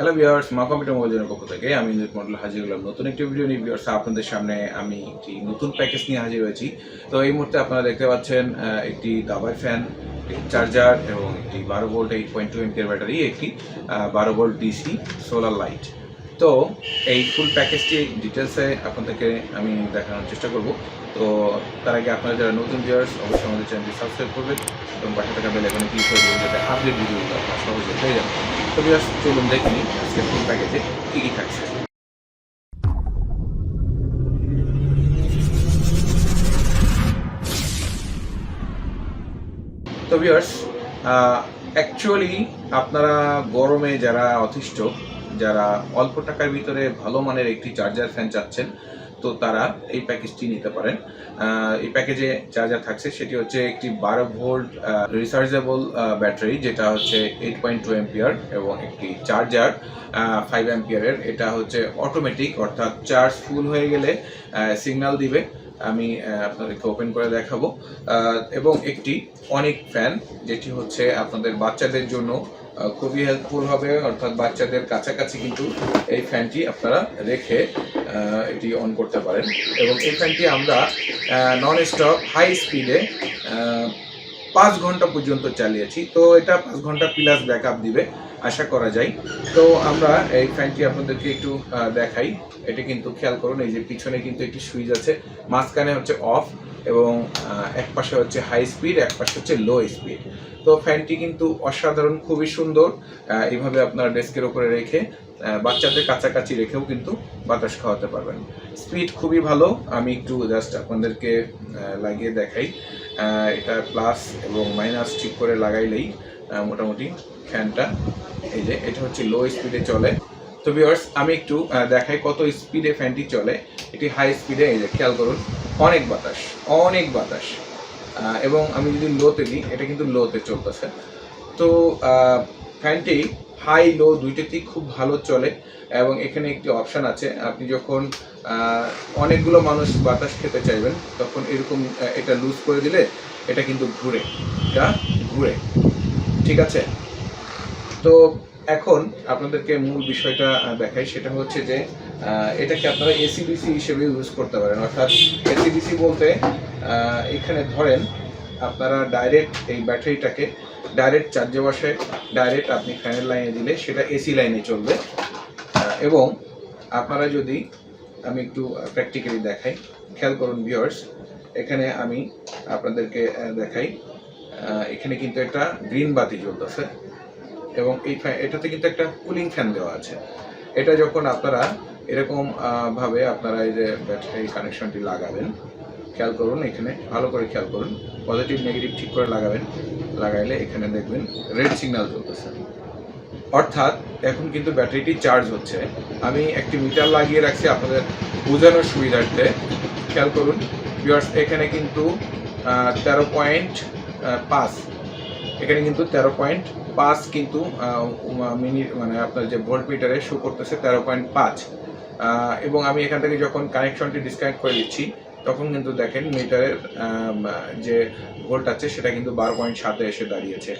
Hello viewers মা computer মোবাইলের পক্ষ থেকে আমি ইন্দ্রিত মন্ডল হাজির হলাম। নতুন একটি ভিডিও নিয়ে ভিউয়ার্স আপনাদের সামনে আমি একটি নতুন প্যাকেজ নিয়ে হাজির হয়েছি। তো এই মুহূর্তে আপনারা দেখতে পাচ্ছেন একটি দাবাই ফ্যান চার্জার এবং একটি বারো volt eight point two ampere battery একটি বারো ভোল্ট ডিসি সোলার লাইট তো এই ফুল প্যাকেজটি ডিটেলসে আপনাদেরকে আমি দেখানোর চেষ্টা করব। তো তার আগে আপনারা যারা নতুন ভিউয়ার্স অবশ্যই আমাদের চ্যানেলটি সাবস্ক্রাইব করবেন এবং পাশে থাকা বেল আইকনে ক্লিক করে দেবেন যাতে আপডেট ভিডিওগুলো আপনারা সহজে পেয়ে যাবেন তো ভিউয়ার্স চলুন দেখে নিই আজকে ফুল প্যাকেজে কী কী থাকছে। তো ভিউয়ার্স অ্যাকচুয়ালি আপনারা গরমে যারা অতিষ্ঠ যারা অল্প টাকার ভিতরে ভালো মানের একটি চার্জার ফ্যান চাচ্ছেন, তো তারা এই প্যাকেজটি নিতে পারেন। এই প্যাকেজে যা থাকছে সেটি হচ্ছে একটি বারো ভোল্ট রিচার্জেবল ব্যাটারি যেটা হচ্ছে এইট পয়েন্ট টু এম্পিয়ার এবং একটি চার্জার ফাইভ অ্যাম্পিয়ারের এটা হচ্ছে অটোমেটিক অর্থাৎ চার্জ ফুল হয়ে গেলে সিগন্যাল দিবে। আমি আপনাদেরকে ওপেন করে দেখাবো। এবং একটি অনেক ফ্যান যেটি হচ্ছে আপনাদের বাচ্চাদের জন্য খুবই হেল্পফুল হবে। অর্থাৎ বাচ্চাদের কাছাকাছি কিন্তু এই ফ্যানটি আপনারা রেখে এটি অন করতে পারেন। এবং এই ফ্যানটি আমরা নন স্টপ হাই স্পিডে পাঁচ ঘণ্টা পর্যন্ত চালিয়েছি। তো এটা পাঁচ ঘণ্টা প্লাস ব্যাকআপ দিবে, আশা করা যায়। তো আমরা এই ফ্যানটি আপনাদেরকে একটু দেখাই। এটা কিন্তু খেয়াল করুন, এই যে পিছনে কিন্তু একটি সুইচ আছে। মাঝখানে হচ্ছে অফ এবং এক পাশে হচ্ছে হাই স্পিড এক পাশে হচ্ছে লো স্পিড তো ফ্যানটি কিন্তু অসাধারণ, খুবই সুন্দর। এইভাবে আপনার ডেস্কের উপরে রেখে বাচ্চাদের কাছাকাছি রেখেও কিন্তু বাতাস খাওয়াতে পারবেন। স্পিড খুবই ভালো। আমি একটু জাস্ট আপনাদেরকে লাগিয়ে দেখাই। এটা প্লাস এবং মাইনাস ঠিক করে লাগাইলেই মোটামুটি ফ্যানটা এই যে, এটা হচ্ছে লো স্পিডে চলে। তো ভিউয়ার্স আমি একটু দেখাই কত স্পিডে ফ্যানটি চলে। এটি হাই স্পিডে এই যে, খেয়াল করুন। অনেক বাতাস অনেক বাতাস। এবং আমি যদি লোতে নিই, এটা কিন্তু লোতে চলতেছে। তো ফ্যানটি হাই লো দুইটাতেই খুব ভালো চলে এবং এখানে একটি অপশান আছে। আপনি যখন অনেকগুলো মানুষ বাতাস খেতে চাইবেন, তখন এরকম এটা লুজ করে দিলে এটা কিন্তু ঘুরে, এটা ঘুরে। ঠিক আছে? তো, এখন আপনাদেরকে মূল বিষয়টা দেখাই। সেটা হচ্ছে যে এটাকে আপনারা এসিবিসি হিসেবে ইউজ করতে পারেন। অর্থাৎ এসিবিসি বলতে এখানে ধরেন আপনারা ডাইরেক্ট এই ব্যাটারিটাকে ডাইরেক্ট চার্জে বসে ডাইরেক্ট আপনি ফ্যানের লাইনে দিলে সেটা এসি লাইনে চলবে। এবং আপনারা যদি, আমি একটু প্র্যাকটিক্যালি দেখাই, খেয়াল করুন ভিউয়ার্স এখানে আমি আপনাদেরকে দেখাই এখানে কিন্তু একটা গ্রিন বাতি জ্বলতেছে এবং এই ফ্যান এটাতে কিন্তু একটা কুলিং ফ্যান দেওয়া আছে। এটা যখন আপনারা এরকম ভাবে আপনারা এই যে ব্যাটারি কানেকশনটি লাগাবেন, খেয়াল করুন এখানে, ভালো করে খেয়াল করুন পজিটিভ নেগেটিভ ঠিক করে লাগাবেন, লাগাইলে এখানে দেখবেন রেড সিগন্যাল চলতেছে। অর্থাৎ এখন কিন্তু ব্যাটারিটি চার্জ হচ্ছে। আমি একটি মিটার লাগিয়ে রাখছি আপনাদের বোঝানোর সুবিধার্থে। খেয়াল করুন ভিউয়ার্স এখানে কিন্তু তেরো পয়েন্ট পাঁচ। এখানে কিন্তু তেরো পয়েন্ট পাঁচ কিন্তু মিনিট মানে আপনার যে ভোল্ট মিটারে শো করতেছে তেরো পয়েন্ট পাঁচ। এবং আমি এখান থেকে যখন কানেকশনটি ডিসকানেক্ট করে দিচ্ছি, তখন কিন্তু দেখেন মিটারের যে ভোল্ট আছে, সেটা কিন্তু বারো পয়েন্ট সাতে এসে দাঁড়িয়েছে।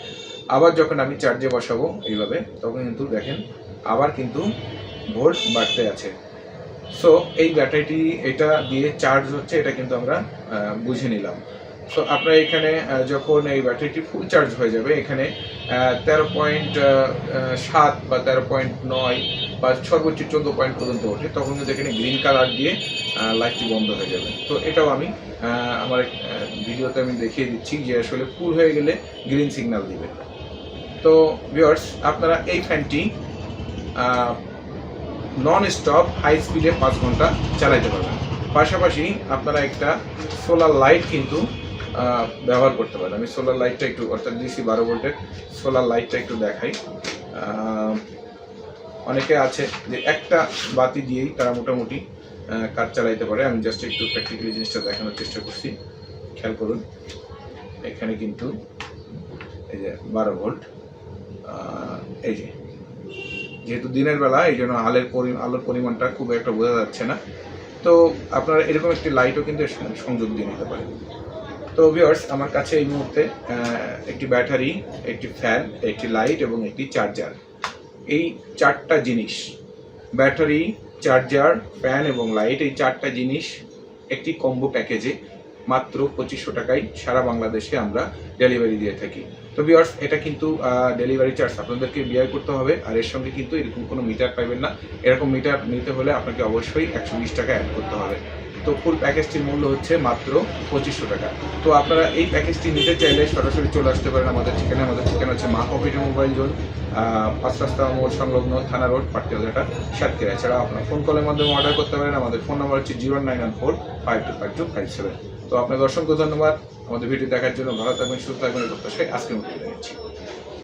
আবার যখন আমি চার্জে বসাবো এইভাবে, তখন কিন্তু দেখেন আবার কিন্তু ভোল্ট বাড়তে আছে। সো এই ব্যাটারিটি এটা দিয়ে চার্জ হচ্ছে, এটা কিন্তু আমরা বুঝে নিলাম। সো আপনার এখানে যখন এই ব্যাটারিটি ফুল চার্জ হয়ে যাবে, এখানে তেরো পয়েন্ট সাত বা তেরো পয়েন্ট নয় বা সর্বোচ্চ চোদ্দ পয়েন্ট পর্যন্ত ওঠে, তখন কিন্তু এখানে গ্রিন কালার দিয়ে লাইটটি বন্ধ হয়ে যাবে। তো এটাও আমি আমার ভিডিওতে আমি দেখিয়ে দিচ্ছি যে আসলে ফুল হয়ে গেলে গ্রিন সিগন্যাল দিবে। তো ভিউয়ার্স আপনারা এই ফ্যানটি নন স্টপ হাই স্পিডে পাঁচ ঘণ্টা চালাইতে পারবেন। পাশাপাশি আপনারা একটা সোলার লাইট কিন্তু ব্যবহার করতে পারেন আমি সোলার লাইটটা একটু, অর্থাৎ ডিসি বারো ভোল্টের সোলার লাইটটা একটু দেখাই। অনেকে আছে যে একটা বাতি দিয়েই তারা মোটামুটি কাজ চালাইতে পারে। আমি জাস্ট একটু প্র্যাকটিক্যালি জিনিসটা দেখানোর চেষ্টা করছি। খেয়াল করুন, এখানে কিন্তু এই যে বারো ভোল্ট এই যে, যেহেতু দিনের বেলা, এই জন্য আলের পরি, আলোর পরিমাণটা খুব একটা বোঝা যাচ্ছে না। তো আপনারা এরকম একটি লাইটও কিন্তু সংযোগ দিয়ে নিতে পারেন। তো ভিউয়ার্স আমার কাছে এই মুহূর্তে একটি ব্যাটারি, একটি ফ্যান একটি লাইট এবং একটি চার্জার এই চারটা জিনিস, ব্যাটারি চার্জার ফ্যান এবং লাইট এই চারটা জিনিস একটি কম্বো প্যাকেজে মাত্র পঁচিশশো টাকায় সারা বাংলাদেশে আমরা ডেলিভারি দিয়ে থাকি। তো বিয়ার্স এটা কিন্তু ডেলিভারি চার্জ আপনাদেরকে বিয়ার করতে হবে, আর এর সঙ্গে কিন্তু এরকম কোনো মিটার পাবেন না। এরকম মিটার নিতে হলে আপনাকে অবশ্যই একশো বিশ টাকা অ্যাড করতে হবে। তো ফুল প্যাকেজটির মূল্য হচ্ছে মাত্র পঁচিশশো টাকা। তো আপনারা এই প্যাকেজটি নিতে চাইলে সরাসরি চলে আসতে পারেন আমাদের ঠিকানা আমাদের ঠিকানা হচ্ছে মা কম্পিউটার মোবাইল জোন পাঁচ রাস্তা মোড় সংলগ্ন থানা রোড পাটকেলঘাটা সাতক্ষীরা। এছাড়া আপনার ফোন কলের মাধ্যমে অর্ডার করতে পারেন। আমাদের ফোন নাম্বার হচ্ছে zero nine one four five two five two five seven তো আপনাকে অসংখ্য ধন্যবাদ। আমাদের ভিডিও দেখার জন্য ভালো থাকবেন, সুস্থ থাকবেন। প্রত্যাশায় আজকের মতো